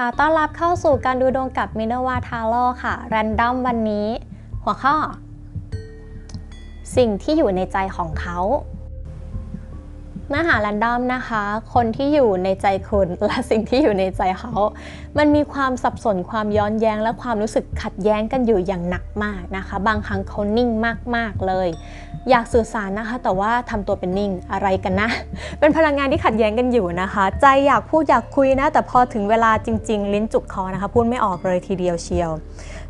ค่ะ ต้อนรับเข้าสู่การดูดวงกับมินวาทาโร่ค่ะ แรนดอมวันนี้ หัวข้อ สิ่งที่อยู่ในใจของเขาเนื้อหาแรนดอมนะคะ คนที่อยู่ในใจคุณและสิ่งที่อยู่ในใจเขา มันมีความสับสนความย้อนแย้งและความรู้สึกขัดแย้งกันอยู่อย่างหนักมากนะคะ บางครั้งเขานิ่งมากๆเลย อยากสื่อสารนะคะ แต่ว่าทำตัวเป็นนิ่งอะไรกันนะ เป็นพลังงานที่ขัดแย้งกันอยู่นะคะ ใจอยากพูดอยากคุยนะ แต่พอถึงเวลาจริง ๆ ลิ้นจุกคอนะคะ พูดไม่ออกเลยทีเดียวเชียว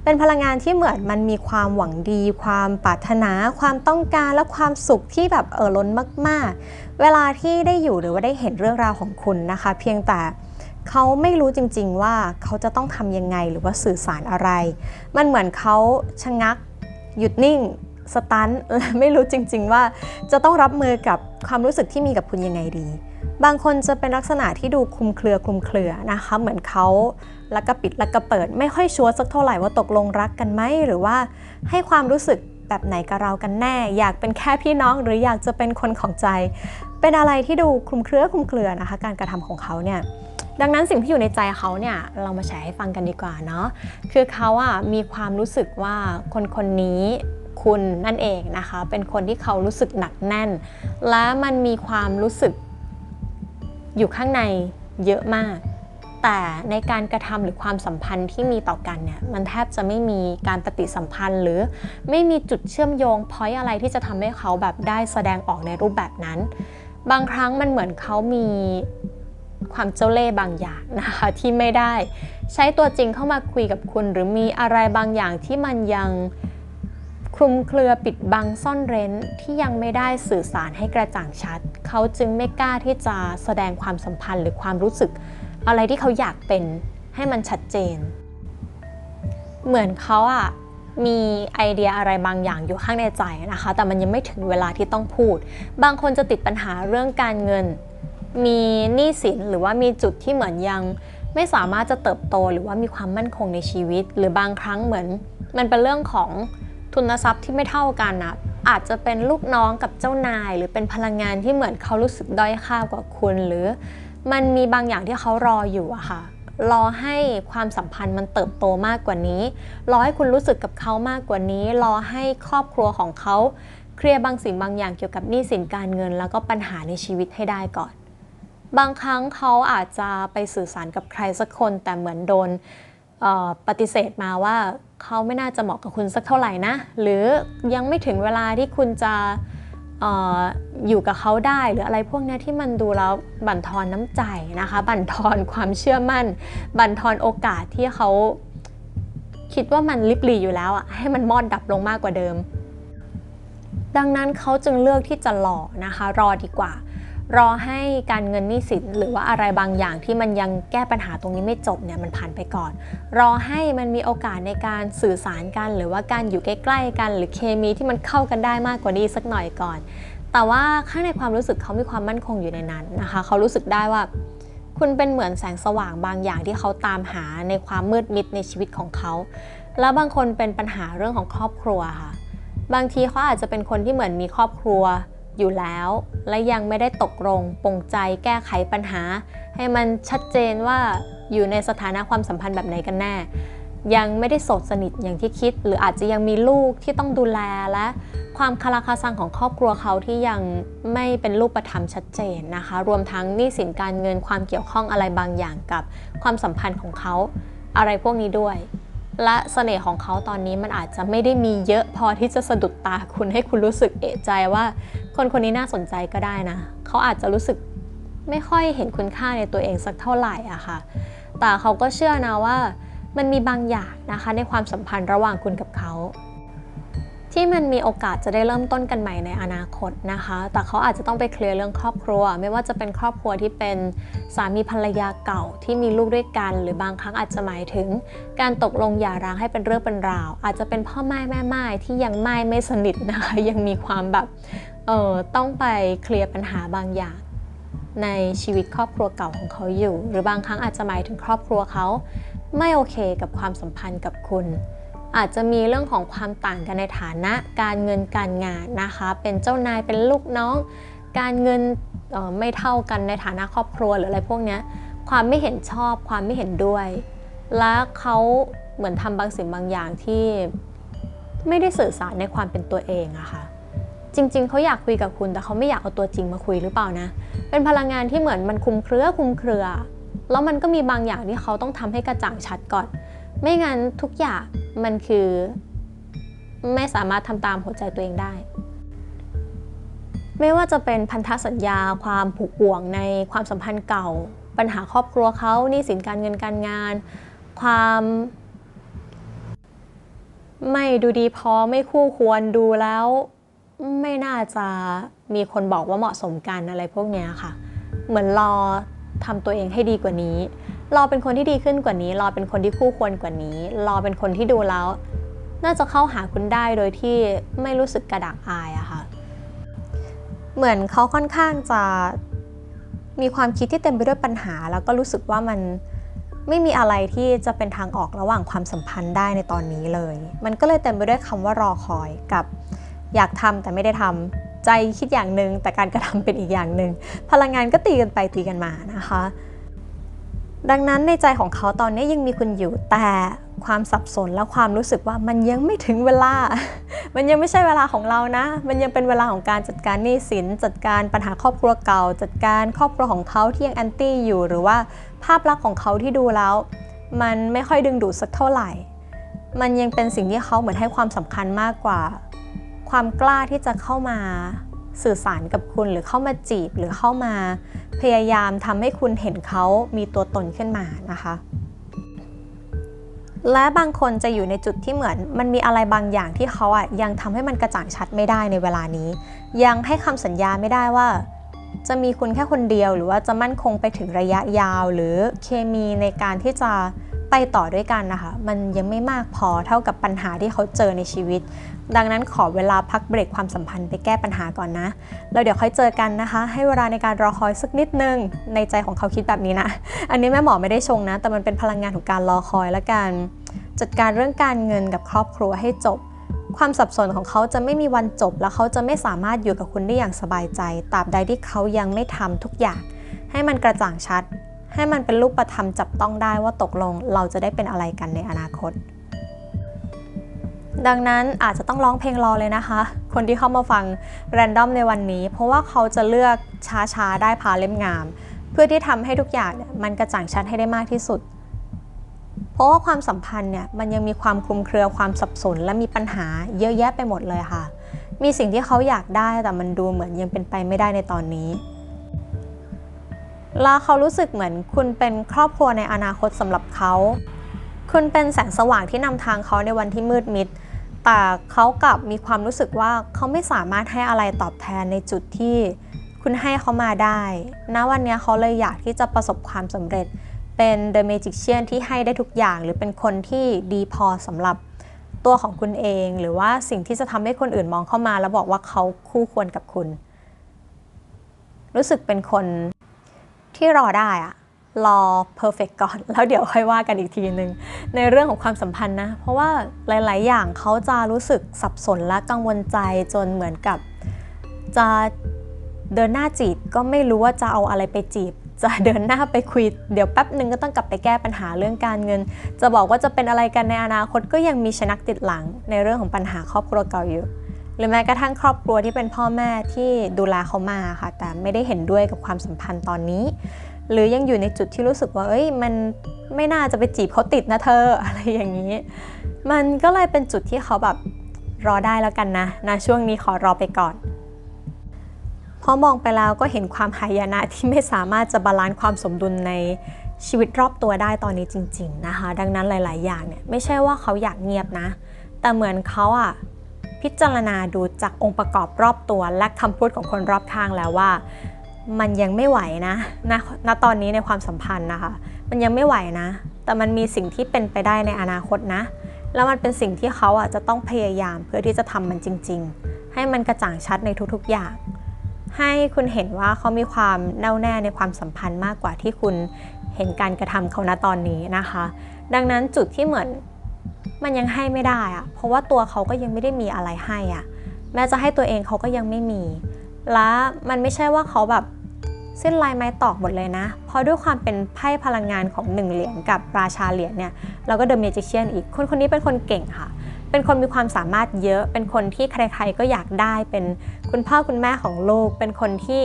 เป็นพลังงานที่เหมือนมันมีความหวังดี ความปรารถนา ความต้องการและความสุขที่แบบเออล้นมาก ๆ เวลาที่ได้อยู่หรือว่าได้เห็นเรื่องราวของคุณนะคะ เพียงแต่เขาไม่รู้จริง ๆ ว่าเขาจะต้องทำยังไงหรือว่าสื่อสารอะไร มันเหมือนเขาชะงักหยุดนิ่ง สตันและไม่รู้จริง ๆ ว่าจะต้องรับมือกับความรู้สึกที่มีกับคุณยังไงดี บางคนจะเป็นลักษณะที่ดูคลุมเครือคลุมเครือนะคะ เหมือนเขาแล้วก็ปิดแล้วก็เปิด ไม่ค่อยชัวร์สักเท่าไหร่ว่าตกลงรักกันไหมหรือว่าให้ความรู้สึกแบบไหนกับเรากันแน่ อยากเป็นแค่พี่น้องหรืออยากจะเป็นคนของใจ เป็นอะไรที่ดูคลุมเครือคลุมเครือนะคะ การกระทำของเขาเนี่ยดังนั้นสิ่งที่อยู่ในใจเขาเนี่ยเรามาแชร์ให้ฟังกันดีกว่าเนาะคือเขาอะมีความรู้สึกว่าคนคนนี้ คุณนั่นเองนะคะ เป็นคนที่เขารู้สึกหนักแน่น และมันมีความรู้สึกอยู่ข้างในเยอะมาก แต่ในการกระทำหรือความสัมพันธ์ที่มีต่อกันเนี่ย มันแทบจะไม่มีการปฏิสัมพันธ์ หรือไม่มีจุดเชื่อมโยงพอยอะไรที่จะทำให้เขาแบบได้แสดงออกในรูปแบบนั้น บางครั้งมันเหมือนเขามีความเจ้าเล่ห์บางอย่างนะคะที่ไม่ได้ ใช้ตัวจริงเข้ามาคุยกับคุณ หรือมีอะไรบางอย่างที่มันยัง คลุมเครือปิดบังซ่อนเร้นที่ยังไม่ได้สื่อสารให้กระจ่างชัด เขาจึงไม่กล้าที่จะแสดงความสัมพันธ์หรือความรู้สึก อะไรที่เขาอยากเป็นให้มันชัดเจน เหมือนเขาอะมีไอเดียอะไรบางอย่างอยู่ข้างในใจนะคะ แต่มันยังไม่ถึงเวลาที่ต้องพูด บางคนจะติดปัญหาเรื่องการเงิน มีหนี้สินหรือว่ามีจุดที่เหมือนยังไม่สามารถจะเติบโตหรือว่ามีความมั่นคงในชีวิต หรือบางครั้งเหมือน มันเป็นเรื่องของ ทุนทรัพย์ที่ไม่เท่ากันนะอาจจะเป็นลูกน้องกับเจ้านาย หรือเป็นพลังงานที่เหมือนเขารู้สึกด้อยค่ากว่าคุณ หรือมันมีบางอย่างที่เขารออยู่อะค่ะ รอให้ความสัมพันธ์มันเติบโตมากกว่านี้ รอให้คุณรู้สึกกับเขามากกว่านี้ รอให้ครอบครัวของเขาเคลียร์บางสิ่งบางอย่างเกี่ยวกับหนี้สินการเงิน แล้วก็ปัญหาในชีวิตให้ได้ก่อน บางครั้งเขาอาจจะไปสื่อสารกับใครสักคน แต่เหมือนโดนปฏิเสธมาว่า เขาไม่น่าจะเหมาะกับคุณสักเท่าไหร่นะ หรือยังไม่ถึงเวลาที่คุณจะอออยู่กับเขาได้หรืออะไรพวกนี้ที่มันดูแล้วบั่นทอนน้ำใจนะคะ บั่นทอนความเชื่อมั่น บั่นทอนโอกาสที่เขาคิดว่ามันลิบหลีอยู่แล้วอะให้มันมอดดับลงมากกว่าเดิม ดังนั้นเขาจึงเลือกที่จะรอนะคะ รอดีกว่า รอให้การเงินนี้สินหรือว่าอะไรบางอย่างที่มันยังแก้ปัญหาตรงนี้ไม่จบเนี่ยมันผ่านไปก่อน รอให้มันมีโอกาสในการสื่อสารกัน หรือว่าการอยู่ใกล้ๆกัน หรือเคมีที่มันเข้ากันได้มากกว่านี้สักหน่อยก่อน แต่ว่าข้างในความรู้สึกเขามีความมั่นคงอยู่ในนั้นนะคะ เขารู้สึกได้ว่า คุณเป็นเหมือนแสงสว่างบางอย่างที่เขาตามหาในความมืดมิดในชีวิตของเขา แล้วบางคนเป็นปัญหาเรื่องของครอบครัวค่ะ บางทีเขาอาจจะเป็นคนที่เหมือนมีครอบครัว อยู่แล้ว และยังไม่ได้ตกลงปงใจแก้ไขปัญหา ให้มันชัดเจนว่าอยู่ในสถานะความสัมพันธ์แบบไหนกันแน่ ยังไม่ได้โสดสนิทอย่างที่คิด หรืออาจจะยังมีลูกที่ต้องดูแลและความคาราคาซังของครอบครัวเขาที่ยังไม่เป็นรูปธรรมชัดเจนนะคะ รวมทั้งหนี้สินการเงินความเกี่ยวข้องอะไรบางอย่างกับความสัมพันธ์ของเขา อะไรพวกนี้ด้วย และเสน่ห์ของเขาตอนนี้มันอาจจะไม่ได้มีเยอะพอที่จะสะดุดตาคุณให้คุณรู้สึกเอะใจว่า คนคนนี้น่าสนใจก็ได้นะ เขาอาจจะรู้สึกไม่ค่อยเห็นคุณค่าในตัวเองสักเท่าไหร่อะค่ะ แต่เขาก็เชื่อนะว่า มันมีบางอย่างนะคะในความสัมพันธ์ระหว่างคุณกับเขา ที่มันมีโอกาสจะได้เริ่มต้นกันใหม่ในอนาคตนะคะ แต่เขาอาจจะต้องไปเคลียร์เรื่องครอบครัว ไม่ว่าจะเป็นครอบครัวที่เป็นสามีภรรยาเก่าที่มีลูกด้วยกัน หรือบางครั้งอาจจะหมายถึง การตกลงหย่าร้างให้เป็นเรื่องเป็นราว อาจจะเป็นพ่อแม่แม่ไม้ที่ยังไม่ไม่สนิทนะคะ ยังมีความแบบ เออต้องไปเคลียร์ปัญหาบางอย่างในชีวิตครอบครัวเก่าของเขาอยู่ หรือบางครั้งอาจจะหมายถึงครอบครัวเขาไม่โอเคกับความสัมพันธ์กับคุณ อาจจะมีเรื่องของความต่างกันในฐานะ การเงินการงานนะคะ เป็นเจ้านายเป็นลูกน้อง การเงินไม่เท่ากันในฐานะครอบครัวหรืออะไรพวกนี้ความไม่เห็นชอบความไม่เห็นด้วย และเขาเหมือนทำบางสิ่งบางอย่างที่ไม่ได้สื่อสารในความเป็นตัวเองอะค่ะ จริง ๆเขาอยากคุยกับคุณ แต่เขาไม่อยากเอาตัวจริงมาคุยหรือเปล่านะ เป็นพลังงานที่เหมือนมันคุมเครือคุมเครือ แล้วมันก็มีบางอย่างที่เขาต้องทำให้กระจ่างชัดก่อน ไม่งั้นทุกอย่างมันคือ ไม่สามารถทำตามหัวใจตัวเองได้ ไม่ว่าจะเป็นพันธสัญญาความผูกห่วงในความสัมพันธ์เก่า ปัญหาครอบครัวเขานี้สินการเงินการงาน ความไม่ดูดีพอไม่คู่ควรดูแล้ว ไม่น่าจะมีคนบอกว่าเหมาะสมกันอะไรพวกนี้ค่ะ เหมือนรอทำตัวเองให้ดีกว่านี้ รอเป็นคนที่ดีขึ้นกว่านี้ รอเป็นคนที่คู่ควรกว่านี้ รอเป็นคนที่ดูแล้ว น่าจะเข้าหาคุณได้โดยที่ไม่รู้สึกกระดากอายอะค่ะ เหมือนเขาค่อนข้างจะมีความคิดที่เต็มไปด้วยปัญหา แล้วก็รู้สึกว่ามันไม่มีอะไรที่จะเป็นทางออกระหว่างความสัมพันธ์ได้ในตอนนี้เลย มันก็เลยเต็มไปด้วยคำว่ารอคอยกับ อยากทำแต่ไม่ได้ทำใจคิดอย่างหนึ่งแต่การกระทำเป็นอีกอย่างหนึ่งพลังงานก็ตีกันไปตีกันมานะคะ ดังนั้นในใจของเขาตอนนี้ยังมีคุณอยู่แต่ความสับสนและความรู้สึกว่ามันยังไม่ถึงเวลา มันยังไม่ใช่เวลาของเรานะ มันยังเป็นเวลาของการจัดการหนี้สิน จัดการปัญหาครอบครัวเก่า จัดการครอบครัวของเขาที่ยังแอนตี้อยู่ หรือว่าภาพลักษณ์ของเขาที่ดูแล้ว มันไม่ค่อยดึงดูดสักเท่าไหร่ มันยังเป็นสิ่งที่เขาเหมือนให้ความสำคัญมากกว่า ความกล้าที่จะเข้ามาสื่อสารกับคุณหรือเข้ามาจีบหรือเข้ามาพยายามทำให้คุณเห็นเขามีตัวตนขึ้นมานะคะ และบางคนจะอยู่ในจุดที่เหมือน มันมีอะไรบางอย่างที่เขาอะยังทำให้มันกระจ่างชัดไม่ได้ในเวลานี้ ยังให้คำสัญญาไม่ได้ว่า จะมีคุณแค่คนเดียว หรือว่าจะมั่นคงไปถึงระยะยาว หรือเคมีในการที่จะ ไปต่อด้วยกันนะคะ มันยังไม่มากพอเท่ากับปัญหาที่เขาเจอในชีวิต ดังนั้นขอเวลาพักเบรกความสัมพันธ์ไปแก้ปัญหาก่อนนะแล้วเดี๋ยวค่อยเจอกันนะคะ ให้เวลาในการรอคอยสักนิดนึง ในใจของเขาคิดแบบนี้นะ อันนี้แม่หมอไม่ได้ชงนะ แต่มันเป็นพลังงานของการรอคอยและการจัดการเรื่องการเงินกับครอบครัวให้จบ ความสับสนของเขาจะไม่มีวันจบ และเขาจะไม่สามารถอยู่กับคุณได้อย่างสบายใจตราบใดที่เขายังไม่ทำทุกอย่าง ให้มันกระจ่างชัด ให้มันเป็นรูปธรรมจับต้องได้ว่าตกลงเราจะได้เป็นอะไรกันในอนาคต ดังนั้นอาจจะต้องร้องเพลงรอเลยนะคะ คนที่เข้ามาฟังแรนดอมในวันนี้ เพราะว่าเขาจะเลือกช้าๆ ได้พาเล่มงาม เพื่อที่ทำให้ทุกอย่างเนี่ยมันกระจ่างชัดให้ได้มากที่สุด เพราะว่าความสัมพันธ์เนี่ยมันยังมีความคลุมเครือความสับสน และมีปัญหาเยอะแยะไปหมดเลยค่ะ มีสิ่งที่เขาอยากได้แต่มันดูเหมือนยังเป็นไปไม่ได้ในตอนนี้ แล้วเขารู้สึกเหมือนคุณเป็นครอบครัวในอนาคตสำหรับเขา คุณเป็นแสงสว่างที่นำทางเขาในวันที่มืดมิด แต่เขากลับมีความรู้สึกว่าเขาไม่สามารถให้อะไรตอบแทนในจุดที่คุณให้เขามาได้ ณ วันนี้เขาเลยอยากที่จะประสบความสำเร็จ เป็น The Magician ที่ให้ได้ทุกอย่าง หรือเป็นคนที่ดีพอสำหรับตัวของคุณเอง หรือว่าสิ่งที่จะทำให้คนอื่นมองเข้ามา แล้วบอกว่าเขาคู่ควรกับคุณ รู้สึกเป็นคน ที่รอได้อะรอเพอร์เฟกก่อน แล้วเดี๋ยวค่อยว่ากันอีกทีนึง ในเรื่องของความสัมพันธ์นะ เพราะว่าหลาย ๆ อย่างเขาจะรู้สึกสับสนและกังวลใจจนเหมือนกับ จะเดินหน้าจีบก็ไม่รู้ว่าจะเอาอะไรไปจีบ จะเดินหน้าไปคุย เดี๋ยวแป๊บหนึ่งก็ต้องกลับไปแก้ปัญหาเรื่องการเงิน จะบอกว่าจะเป็นอะไรกันในอนาคตก็ยังมีชนักติดหลังในเรื่องของปัญหาครอบครัวเก่าอยู่ หรือแม้กระทั่งครอบครัวที่เป็นพ่อแม่ที่ดูแลเขามาค่ะ แต่ไม่ได้เห็นด้วยกับความสัมพันธ์ตอนนี้ หรือยังอยู่ในจุดที่รู้สึกว่า เอ้ยมันไม่น่าจะไปจีบเขาติดนะเธออะไรอย่างนี้ มันก็เลยเป็นจุดที่เขาแบบรอได้แล้วกันนะนะช่วงนี้ขอรอไปก่อนพอมองไปแล้วก็เห็นความหายนะที่ไม่สามารถจะบาลานซ์ความสมดุลในชีวิตรอบตัวได้ตอนนี้จริง ๆนะคะ ดังนั้นหลาย ๆ อย่างเนี่ยไม่ใช่ว่าเขาอยากเงียบนะ แต่เหมือนเขาอะ พิจารณาดูจากองค์ประกอบรอบตัว และคำพูดของคนรอบข้างแล้วว่า มันยังไม่ไหวนะณณตอนนี้ในความสัมพันธ์นะคะ มันยังไม่ไหวนะ แต่มันมีสิ่งที่เป็นไปได้ในอนาคตนะ แล้วมันเป็นสิ่งที่เขาอะจะต้องพยายามเพื่อที่จะทำมันจริง ๆ ให้มันกระจ่างชัดในทุกๆอย่างให้คุณเห็นว่าเขามีความแน่วแน่ในความสัมพันธ์มากกว่าที่คุณเห็นการกระทำเขาณตอนนี้นะคะ ดังนั้นจุดที่เหมือน มันยังให้ไม่ได้อะเพราะว่าตัวเขาก็ยังไม่ได้มีอะไรให้อะแม้จะให้ตัวเองเขาก็ยังไม่มี และมันไม่ใช่ว่าเขาแบบสิ้นลายไม้ตอกหมดเลยนะ เพราะด้วยความเป็นไพ่พลังงานของหนึ่งเหรียญกับราชาเหรียญเนี่ยเราก็เดอะเมจิเชียนอีก คนคนนี้เป็นคนเก่งค่ะ เป็นคนมีความสามารถเยอะ เป็นคนที่ใครๆก็อยากได้ เป็นคุณพ่อคุณแม่ของลูก เป็นคนที่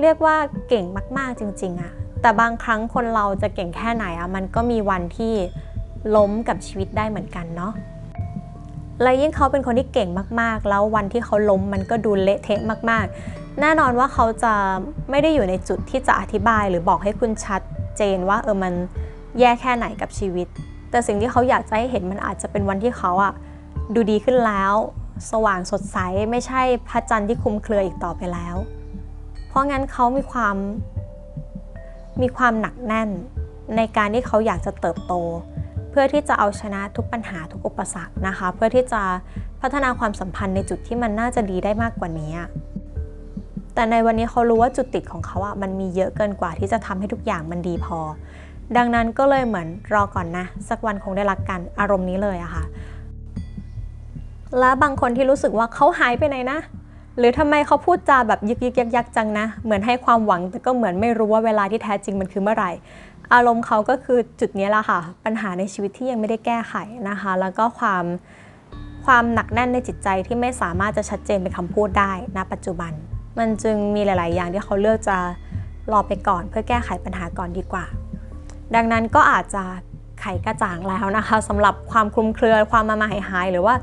เรียกว่าเก่งมากๆจริงๆอะแต่บางครั้งคนเราจะเก่งแค่ไหนอะมันก็มีวันที่ ล้มกับชีวิตได้เหมือนกันเนาะและยิ่งเขาเป็นคนที่เก่งมากๆ แล้ววันที่เขาล้มมันก็ดูเละเทะมากๆ แน่นอนว่าเขาจะไม่ได้อยู่ในจุดที่จะอธิบายหรือบอกให้คุณชัดเจนว่าเออมันแย่แค่ไหนกับชีวิต แต่สิ่งที่เขาอยากจะให้เห็นมันอาจจะเป็นวันที่เขาอะดูดีขึ้นแล้ว สว่างสดใสไม่ใช่พระจันทร์ที่คลุมเครืออีกต่อไปแล้ว เพราะงั้นเขามีความมีความหนักแน่นในการที่เขาอยากจะเติบโต พื่อที่จะเอาชนะทุกปัญหาทุกอุปสรรคนะคะ เพื่อที่จะพัฒนาความสัมพันธ์ในจุดที่มันน่าจะดีได้มากกว่านี้ แต่ในวันนี้เขารู้ว่าจุดติดของเขาอะมันมีเยอะเกินกว่าที่จะทำให้ทุกอย่างมันดีพอ ดังนั้นก็เลยเหมือนรอก่อนนะ สักวันคงได้รักกันอารมณ์นี้เลยอะค่ะ และบางคนที่รู้สึกว่าเขาหายไปไหนนะหรือทำไมเขาพูดจาแบบยึกยึกยักยักจังนะ เหมือนให้ความหวังแต่ก็เหมือนไม่รู้ว่าเวลาที่แท้จริงมันคือเมื่อไหร่ อารมณ์เขาก็คือจุดนี้แหละค่ะ ปัญหาในชีวิตที่ยังไม่ได้แก้ไขนะคะ แล้วก็ความความหนักแน่นในจิตใจที่ไม่สามารถจะชัดเจนเป็นคำพูดได้ณปัจจุบัน มันจึงมีหลาย ๆ อย่างที่เขาเลือกจะรอไปก่อน เพื่อแก้ไขปัญหาก่อนดีกว่า ดังนั้นก็อาจจะไขกระจ่างแล้วนะคะสำหรับความคลุมเครือความมามาหายหายหรือว่า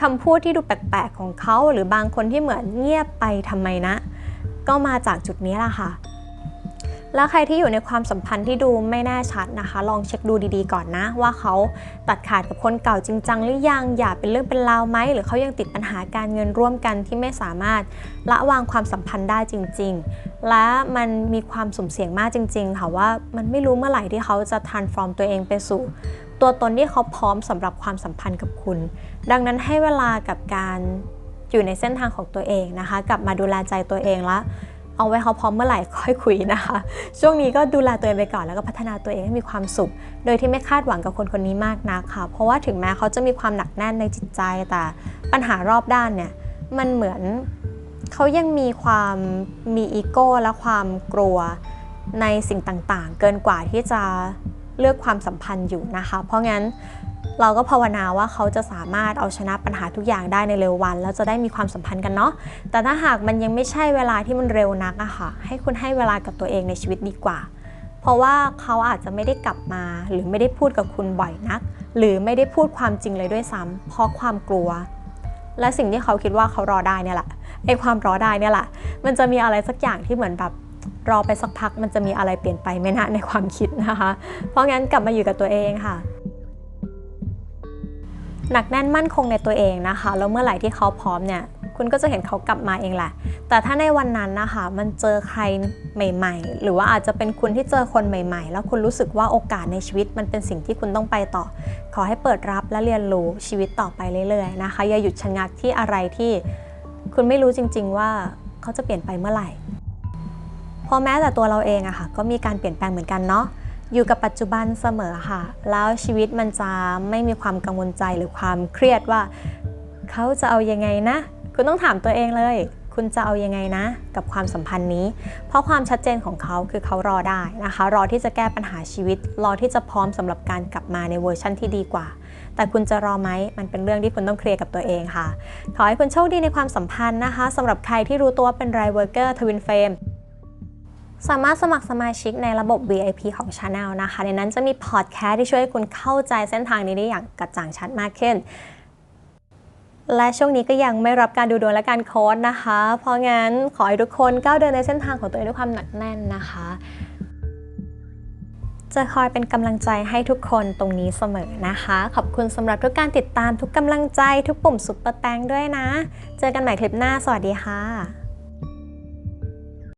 คำพูดที่ดูแปลก ๆ ของเขา หรือบางคนที่เหมือนเงียบไปทำไมนะ ก็มาจากจุดนี้แหละค่ะ แล้วใครที่อยู่ในความสัมพันธ์ที่ดูไม่แน่ชัดนะคะ ลองเช็คดูดีๆก่อนนะ ว่าเขาตัดขาดกับคนเก่าจริงจังหรือยังอย่าเป็นเรื่องเป็นราวไหมหรือเขายังติดปัญหาการเงินร่วมกันที่ไม่สามารถละวางความสัมพันธ์ได้จริง ๆ และมันมีความสุ่มเสี่ยงมากจริง ๆ ค่ะว่ามันไม่รู้เมื่อไหร่ที่เขาจะ transform ตัวเองไปสู่ตัวตนที่เขาพร้อมสำหรับความสัมพันธ์กับคุณ ดังนั้นให้เวลากับการอยู่ในเส้นทางของตัวเองนะคะ กลับมาดูแลใจตัวเองแล้ว เอาไว้เขาพร้อมเมื่อไหร่ค่อยคุยนะคะ ช่วงนี้ก็ดูแลตัวเองไปก่อนแล้วก็พัฒนาตัวเองให้มีความสุข โดยที่ไม่คาดหวังกับคนคนนี้มากนักค่ะ เพราะว่าถึงแม้เขาจะมีความหนักแน่นในจิตใจแต่ปัญหารอบด้านเนี่ยมันเหมือนเขายังมีความมีอีโก้และความกลัวในสิ่งต่างๆ เกินกว่าที่จะเลือกความสัมพันธ์อยู่นะคะ เพราะงั้น เราก็ภาวนาว่าเขาจะสามารถเอาชนะปัญหาทุกอย่างได้ในเร็ววัน แล้วจะได้มีความสัมพันธ์กันเนาะแต่ถ้าหากมันยังไม่ใช่เวลาที่มันเร็วนักอะค่ะให้คุณให้เวลากับตัวเองในชีวิตดีกว่า เพราะว่าเขาอาจจะไม่ได้กลับมา หรือไม่ได้พูดกับคุณบ่อยนัก หรือไม่ได้พูดความจริงเลยด้วยซ้ำเพราะความกลัว และสิ่งที่เขาคิดว่าเขารอได้เนี่ยแหละไอ้ความรอได้เนี่ยแหละ มันจะมีอะไรสักอย่างที่เหมือนแบบรอไปสักพักมันจะมีอะไรเปลี่ยนไปไม่นะในความคิดนะคะ เพราะงั้นกลับมาอยู่กับตัวเองค่ะ หนักแน่นมั่นคงในตัวเองนะคะ แล้วเมื่อไหร่ที่เขาพร้อมเนี่ย คุณก็จะเห็นเขากลับมาเองแหละ แต่ถ้าในวันนั้นนะคะ มันเจอใครใหม่ ๆ หรือว่าอาจจะเป็นคุณที่เจอคนใหม่ ๆ แล้วคุณรู้สึกว่าโอกาสในชีวิตมันเป็นสิ่งที่คุณต้องไปต่อ ขอให้เปิดรับและเรียนรู้ชีวิตต่อไปเรื่อยๆนะคะ อย่าหยุดชะงักที่อะไรที่ คุณไม่รู้จริง ๆ ว่าเขาจะเปลี่ยนไปเมื่อไหร่เพราะแม้แต่ตัวเราเองอะค่ะ ก็มีการเปลี่ยนแปลงเหมือนกันเนาะ อยู่กับปัจจุบันเสมอค่ะ แล้วชีวิตมันจะไม่มีความกังวลใจหรือความเครียดว่า เขาจะเอายังไงนะ คุณต้องถามตัวเองเลย คุณจะเอายังไงนะ กับความสัมพันธ์นี้ เพราะความชัดเจนของเขาคือเขารอได้นะคะ รอที่จะแก้ปัญหาชีวิต รอที่จะพร้อมสำหรับการกลับมาในเวอร์ชั่นที่ดีกว่า แต่คุณจะรอไหมมันเป็นเรื่องที่คุณต้องเคลียร์กับตัวเองค่ะ ขอให้คุณโชคดีในความสัมพันธ์นะคะสำหรับใครที่รู้ตัวเป็นไรเวอร์เกอร์ทวินเฟม สามารถสมัครสมาชิกในระบบ VIP ของ Channel นะคะ ในนั้นจะมีพอดแคสต์ที่ช่วยให้คุณเข้าใจเส้นทางนี้ได้อย่างกระจ่างชัดมากขึ้น และช่วงนี้ก็ยังไม่รับการดูดวงและการโค้ดนะคะ เพราะงั้นขอให้ทุกคนก้าวเดินในเส้นทางของตัวเองด้วยความหนักแน่นนะคะ จะคอยเป็นกำลังใจให้ทุกคนตรงนี้เสมอนะคะ ขอบคุณสำหรับทุกการติดตามทุกกำลังใจ ทุกปุ่มซุปเปอร์แตงด้วยนะ เจอกันใหม่คลิปหน้า สวัสดีค่ะ